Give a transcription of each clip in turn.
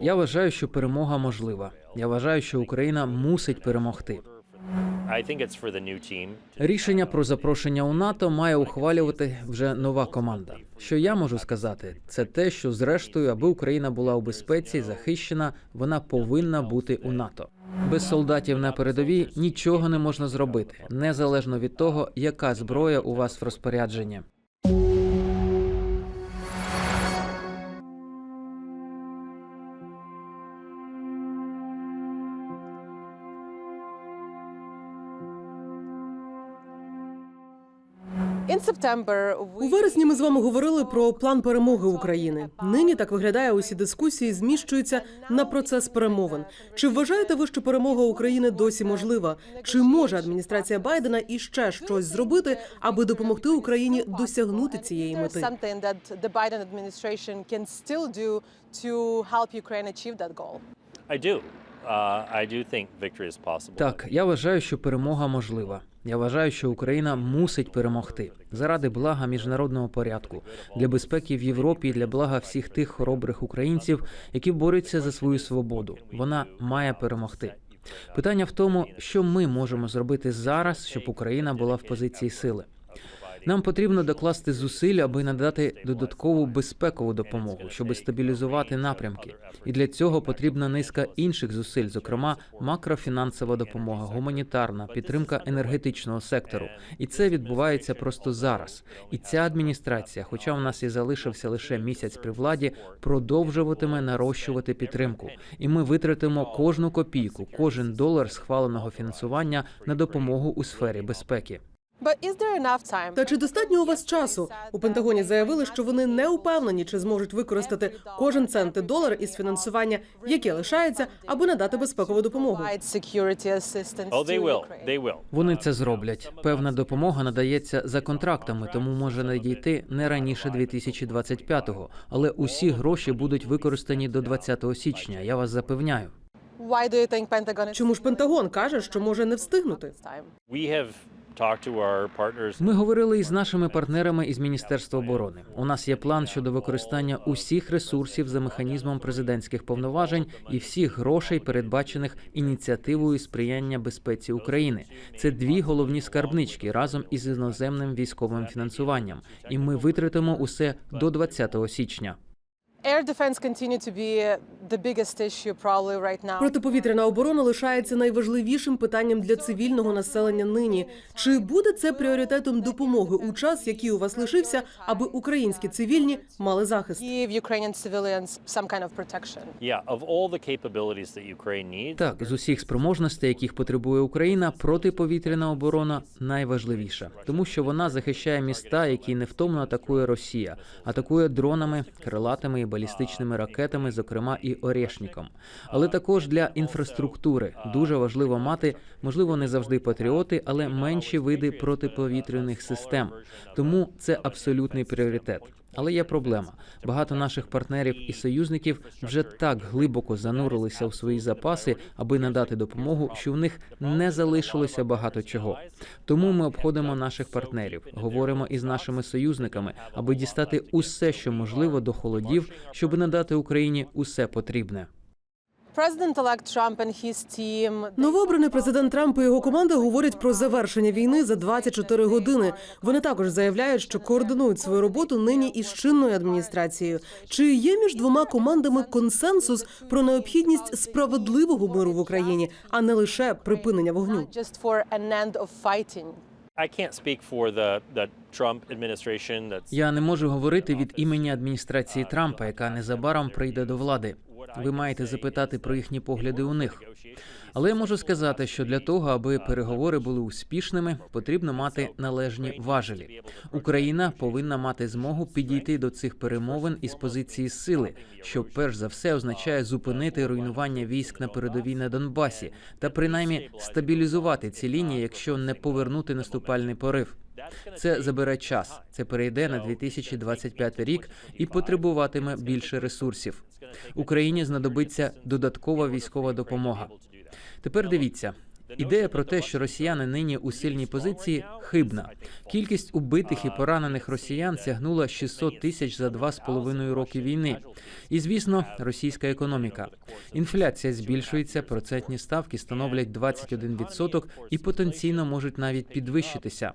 Я вважаю, що перемога можлива. Я вважаю, що Україна мусить перемогти. Рішення про запрошення у НАТО має ухвалювати вже нова команда. Що я можу сказати, це те, що зрештою, аби Україна була у безпеці, захищена, вона повинна бути у НАТО. Без солдатів на передовій нічого не можна зробити, незалежно від того, яка зброя у вас в розпорядженні. У вересні ми з вами говорили про план перемоги України. Нині так виглядає. Усі дискусії зміщуються на процес перемовин. Чи вважаєте ви, що перемога України досі можлива? Чи може адміністрація Байдена іще щось зробити, аби допомогти Україні досягнути цієї мети? I do. Uh, I do think victory is possible. Так, я вважаю, що перемога можлива. Я вважаю, що Україна мусить перемогти заради блага міжнародного порядку, для безпеки в Європі для блага всіх тих хоробрих українців, які борються за свою свободу. Вона має перемогти. Питання в тому, що ми можемо зробити зараз, щоб Україна була в позиції сили. Нам потрібно докласти зусиль, аби надати додаткову безпекову допомогу, щоб стабілізувати напрямки. І для цього потрібна низка інших зусиль, зокрема макрофінансова допомога, гуманітарна підтримка енергетичного сектору. І це відбувається просто зараз. І ця адміністрація, хоча в нас і залишився лише місяць при владі, продовжуватиме нарощувати підтримку. І ми витратимо кожну копійку, кожен долар схваленого фінансування на допомогу у сфері безпеки. But is there? Та чи достатньо у вас часу? У Пентагоні заявили, що вони не упевнені, чи зможуть використати кожен цент і долар із фінансування, яке лишається, аби надати безпекову допомогу. Oh. Вони це зроблять. Певна допомога надається за контрактами, тому може надійти не раніше 2025-го. Але усі гроші будуть використані до 20 січня. Я вас запевняю. Why do you think Pentagon is Чому ж Пентагон каже, що може не встигнути? Ми говорили із нашими партнерами із Міністерства оборони. У нас є план щодо використання усіх ресурсів за механізмом президентських повноважень і всіх грошей, передбачених ініціативою сприяння безпеці України. Це дві головні скарбнички разом із іноземним військовим фінансуванням. І ми витратимо усе до 20 січня. Протиповітряна оборона лишається найважливішим питанням для цивільного населення нині. Чи буде це пріоритетом допомоги у час, який у вас лишився, аби українські цивільні мали захист? Give Ukrainian civilians some kind of protection. Yeah, of all the capabilities that Ukraine needs, Так, з усіх спроможностей, яких потребує Україна, протиповітряна оборона найважливіша, тому що вона захищає міста, які невтомно атакує Росія, атакує дронами, крилатими балістичними ракетами, зокрема і Орешніком, Але також для інфраструктури дуже важливо мати, можливо, не завжди патріоти, але менші види протиповітряних систем. Тому це абсолютний пріоритет. Але є проблема. Багато наших партнерів і союзників вже так глибоко занурилися у свої запаси, аби надати допомогу, що в них не залишилося багато чого. Тому ми обходимо наших партнерів, говоримо із нашими союзниками, аби дістати усе, що можливо, до холодів, щоб надати Україні усе потрібне. Новообраний президент Трамп і його команда говорять про завершення війни за 24 години. Вони також заявляють, що координують свою роботу нині із чинною адміністрацією. Чи є між двома командами консенсус про необхідність справедливого миру в Україні, а не лише припинення вогню? not just for an end of fighting. I can't speak for the the Trump administration. That's Я не можу говорити від імені адміністрації Трампа, яка незабаром прийде до влади. Ви маєте запитати про їхні погляди у них. Але я можу сказати, що для того, аби переговори були успішними, потрібно мати належні важелі. Україна повинна мати змогу підійти до цих перемовин із позиції сили, що перш за все означає зупинити руйнування військ на передовій на Донбасі та принаймні стабілізувати ці лінії, якщо не повернути наступальний порив. Це забере час. Це перейде на 2025 рік і потребуватиме більше ресурсів. Україні знадобиться додаткова військова допомога. Тепер дивіться. Ідея про те, що росіяни нині у сильній позиції, хибна. Кількість убитих і поранених росіян сягнула 600 тисяч за два з половиною роки війни. І звісно, російська економіка. Інфляція збільшується, процентні ставки становлять 21% і потенційно можуть навіть підвищитися.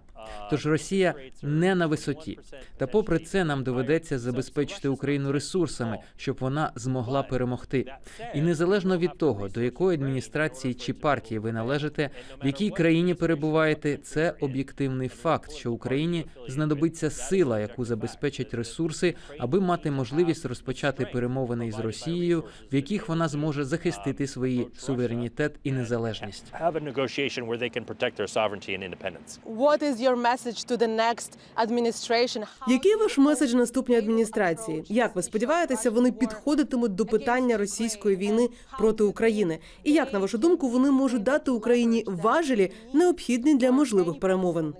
Тож Росія не на висоті. Та попри це нам доведеться забезпечити Україну ресурсами, щоб вона змогла перемогти. І незалежно від того, до якої адміністрації чи партії ви належите, в якій країні перебуваєте, це об'єктивний факт, що Україні знадобиться сила, яку забезпечать ресурси, аби мати можливість розпочати перемовини із Росією, в яких вона зможе захистити свої суверенітет і незалежність. Який ваш меседж наступній адміністрації? Як ви сподіваєтеся, вони підходитимуть до питання російської війни проти України? І як на вашу думку вони можуть дати Україні важелі, необхідні для можливих перемовин?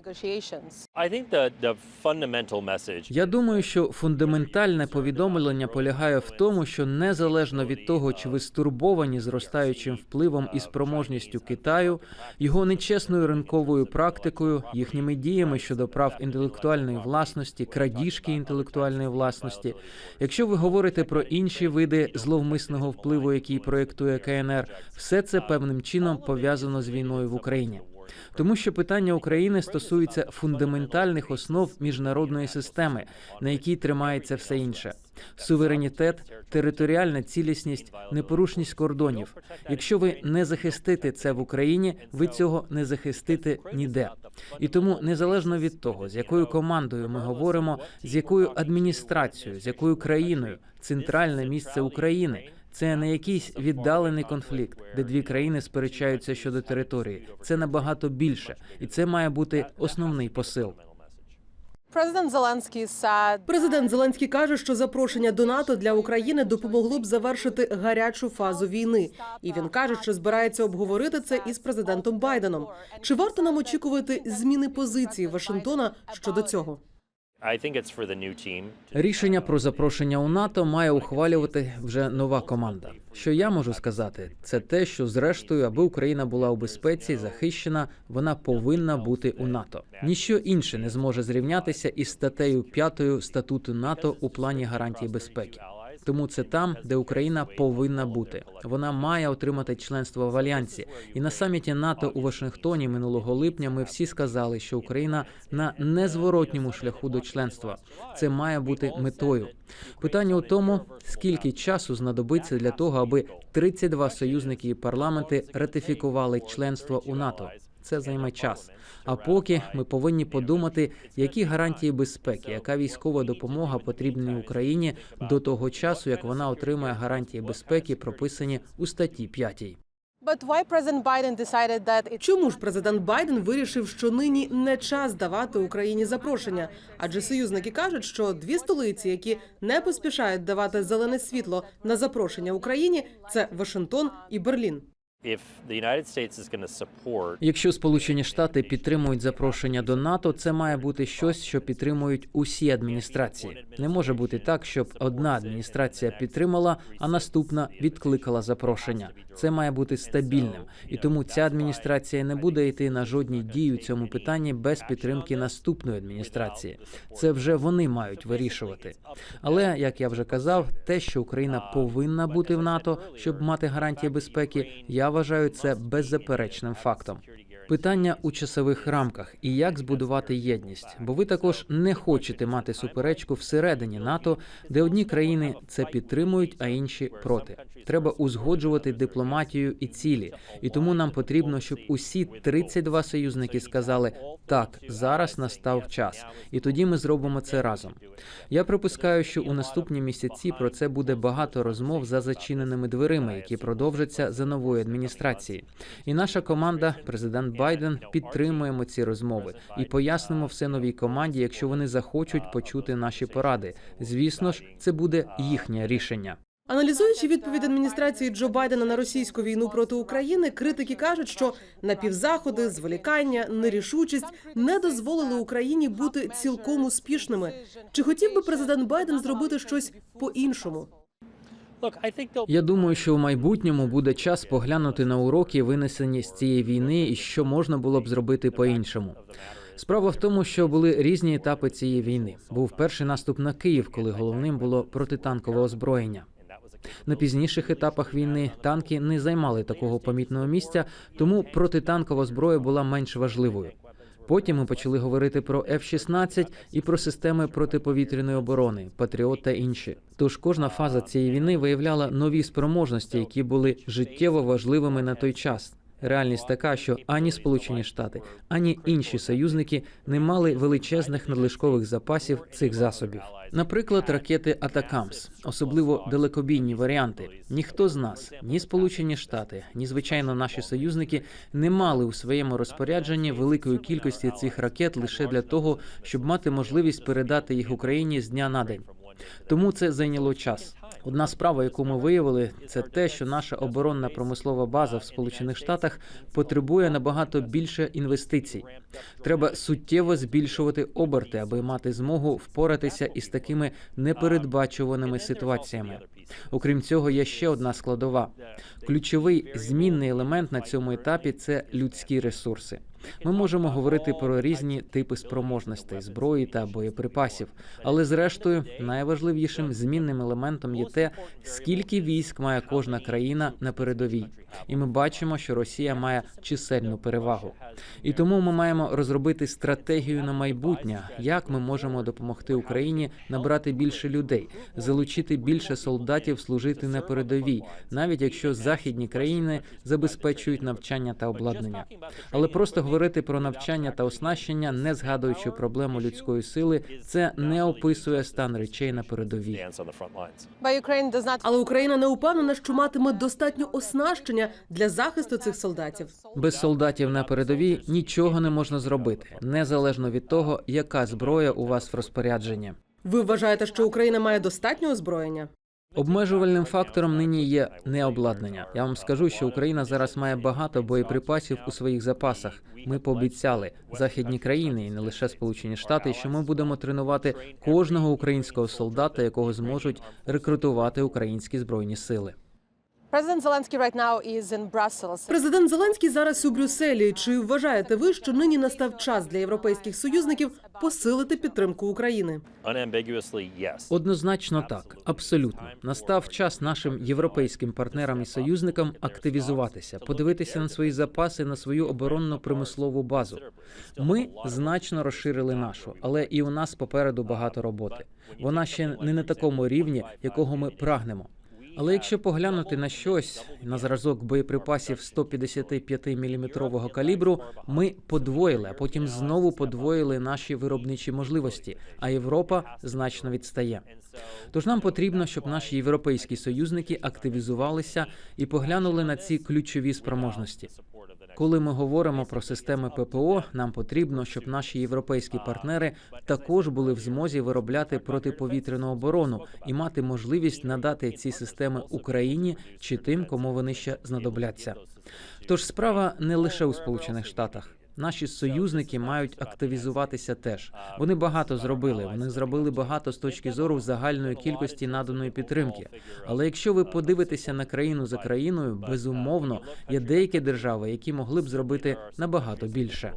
Я думаю, що фундаментальне повідомлення полягає в тому, що незалежно від того, чи ви стурбовані зростаючим впливом і спроможністю Китаю, його нечесною ринковою практикою, їхніми діями щодо прав інтелектуальної власності, крадіжки інтелектуальної власності. Якщо ви говорите про інші види зловмисного впливу, який проєктує КНР, все це певним чином пов'язано з війною в Україні. Тому що питання України стосується фундаментальних основ міжнародної системи, на якій тримається все інше: суверенітет, територіальна цілісність, непорушність кордонів. Якщо ви не захистите це в Україні, ви цього не захистите ніде. І тому, незалежно від того, з якою командою ми говоримо, з якою адміністрацією, з якою країною, центральне місце України. Це не якийсь віддалений конфлікт, де дві країни сперечаються щодо території. Це набагато більше, і це має бути основний посил. Президент Зеленський каже, що запрошення до НАТО для України допомогло б завершити гарячу фазу війни. І він каже, що збирається обговорити це із президентом Байденом. Чи варто нам очікувати зміни позиції Вашингтона щодо цього? Рішення про запрошення у НАТО має ухвалювати вже нова команда. Що я можу сказати, це те, що зрештою, аби Україна була у безпеці, захищена, вона повинна бути у НАТО. Ніщо інше не зможе зрівнятися із статтею 5 статуту НАТО у плані гарантій безпеки. Тому це там, де Україна повинна бути. Вона має отримати членство в альянсі. І на саміті НАТО у Вашингтоні минулого липня ми всі сказали, що Україна на незворотньому шляху до членства. Це має бути метою. Питання у тому, скільки часу знадобиться для того, аби 32 союзники і парламенти ратифікували членство у НАТО. Це займе час. А поки ми повинні подумати, які гарантії безпеки, яка військова допомога потрібна Україні до того часу, як вона отримає гарантії безпеки, прописані у статті 5. But why President Biden decided that it Чому ж президент Байден вирішив, що нині не час давати Україні запрошення? Адже союзники кажуть, що дві столиці, які не поспішають давати зелене світло на запрошення Україні, це Вашингтон і Берлін. Якщо Сполучені Штати підтримують запрошення до НАТО, це має бути щось, що підтримують усі адміністрації. Не може бути так, щоб одна адміністрація підтримала, а наступна відкликала запрошення. Це має бути стабільним, і тому ця адміністрація не буде йти на жодні дії у цьому питанні без підтримки наступної адміністрації. Це вже вони мають вирішувати. Але як я вже казав, те, що Україна повинна бути в НАТО, щоб мати гарантії безпеки, я вважаю це беззаперечним фактом. Питання у часових рамках і як збудувати єдність, бо ви також не хочете мати суперечку всередині НАТО, де одні країни це підтримують, а інші проти. Треба узгоджувати дипломатію і цілі, і тому нам потрібно, щоб усі 32 союзники сказали так, зараз настав час, і тоді ми зробимо це разом. Я припускаю, що у наступні місяці про це буде багато розмов за зачиненими дверима, які продовжаться за нової адміністрації. І наша команда, президент Байден, підтримуємо ці розмови і пояснимо все новій команді, якщо вони захочуть почути наші поради. Звісно ж, це буде їхнє рішення. Аналізуючи відповідь адміністрації Джо Байдена на російську війну проти України, критики кажуть, що напівзаходи, зволікання, нерішучість не дозволили Україні бути цілком успішними. Чи хотів би президент Байден зробити щось think they'll Я думаю, що в майбутньому буде час поглянути на уроки, винесені з цієї війни, і що можна було б зробити по-іншому. Справа в тому, що були різні етапи цієї війни. Був перший наступ на Київ, коли головним було протитанкове озброєння. На пізніших етапах війни танки не займали такого помітного місця, тому протитанкова зброя була менш важливою. Потім ми почали говорити про F-16 і про системи протиповітряної оборони, Патріот та інші. Тож кожна фаза цієї війни виявляла нові спроможності, які були життєво важливими на той час. Реальність така, що ані Сполучені Штати, ані інші союзники не мали величезних надлишкових запасів цих засобів. Наприклад, ракети Атакамс, особливо далекобійні варіанти. Ніхто з нас, ні Сполучені Штати, ні звичайно наші союзники, не мали у своєму розпорядженні великої кількості цих ракет лише для того, щоб мати можливість передати їх Україні з дня на день. Тому це зайняло час. Одна справа, яку ми виявили, це те, що наша оборонна промислова база в Сполучених Штатах потребує набагато більше інвестицій. Треба суттєво збільшувати оберти, аби мати змогу впоратися із такими непередбачуваними ситуаціями. Окрім цього, є ще одна складова. Ключовий змінний елемент на цьому етапі це людські ресурси. Ми можемо говорити про різні типи спроможностей, зброї та боєприпасів, але зрештою найважливішим змінним елементом є те, скільки військ має кожна країна на передовій. І ми бачимо, що Росія має чисельну перевагу. І тому ми маємо розробити стратегію на майбутнє, як ми можемо допомогти Україні набрати більше людей, залучити більше солдатів служити на передовій, навіть якщо західні країни забезпечують навчання та обладнання. Але просто говорити про навчання та оснащення, не згадуючи проблему людської сили, це не описує стан речей на передовій. Але Україна не упевнена, що матиме достатньо оснащення для захисту цих солдатів. Без солдатів на передовій нічого не можна зробити, незалежно від того, яка зброя у вас в розпорядженні. Ви вважаєте, що Україна має достатньо озброєння? Обмежувальним фактором нині є необладнання. Я вам скажу, що Україна зараз має багато боєприпасів у своїх запасах. Ми пообіцяли західні країни і не лише Сполучені Штати, що ми будемо тренувати кожного українського солдата, якого зможуть рекрутувати українські збройні сили. Президент Зеленський зараз у Брюсселі. Чи вважаєте ви, що нині настав час для європейських союзників посилити підтримку України? Unambiguously, yes. Однозначно так, абсолютно настав час нашим європейським партнерам і союзникам активізуватися, подивитися на свої запаси, на свою оборонно промислову базу. Ми значно розширили нашу, але і у нас попереду багато роботи. Вона ще не на такому рівні, якого ми прагнемо. Але якщо поглянути на щось на зразок боєприпасів 155 мм калібру, ми подвоїли, а потім знову подвоїли наші виробничі можливості. А Європа значно відстає. Тож нам потрібно, щоб наші європейські союзники активізувалися і поглянули на ці ключові спроможності. Коли ми говоримо про системи ППО, нам потрібно, щоб наші європейські партнери також були в змозі виробляти протиповітряну оборону і мати можливість надати ці системи Україні чи тим, кому вони ще знадобляться. Тож справа не лише у Сполучених Штатах. Наші союзники мають активізуватися теж. Вони багато зробили. Вони зробили багато з точки зору загальної кількості наданої підтримки. Але якщо ви подивитеся на країну за країною, безумовно є деякі держави, які могли б зробити набагато більше.